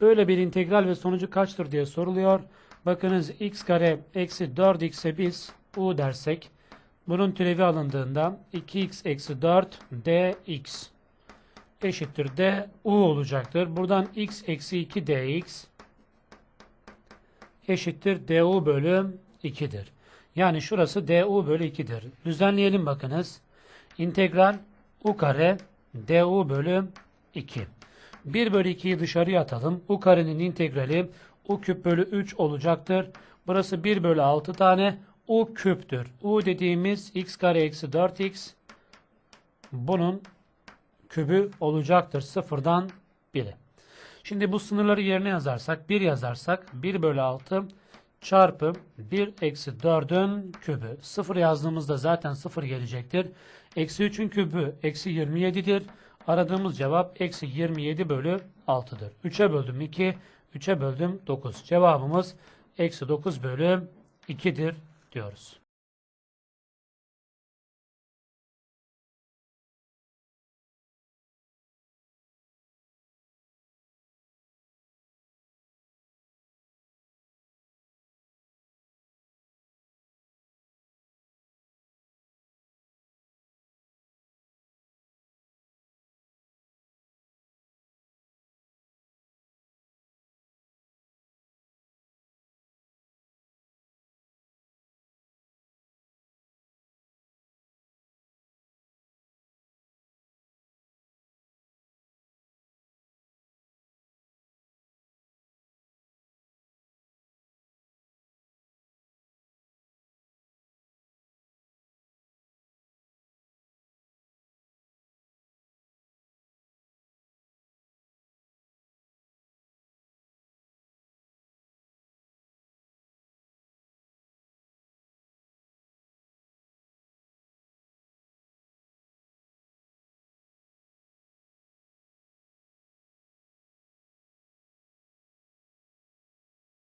Böyle bir integral ve sonucu kaçtır diye soruluyor. Bakınız x kare eksi 4x'e biz u dersek bunun türevi alındığında 2x eksi 4 dx eşittir d u olacaktır. Buradan x eksi 2 dx eşittir du bölü 2'dir. Yani şurası du bölü 2'dir. Düzenleyelim bakınız. İntegral u kare du bölü 2. 1 bölü 2'yi dışarıya atalım. u karenin integrali u küp bölü 3 olacaktır. Burası 1 bölü 6 tane u küptür. u dediğimiz x kare eksi 4x bunun kübü olacaktır. Sıfırdan 1'e. Şimdi bu sınırları yerine yazarsak 1 yazarsak 1 bölü 6 çarpı 1 eksi 4'ün kübü. 0 yazdığımızda zaten 0 gelecektir. Eksi 3'ün kübü eksi 27'dir. Aradığımız cevap eksi 27 bölü 6'dır. 3'e böldüm 2, 3'e böldüm 9. Cevabımız eksi 9 bölü 2'dir diyoruz.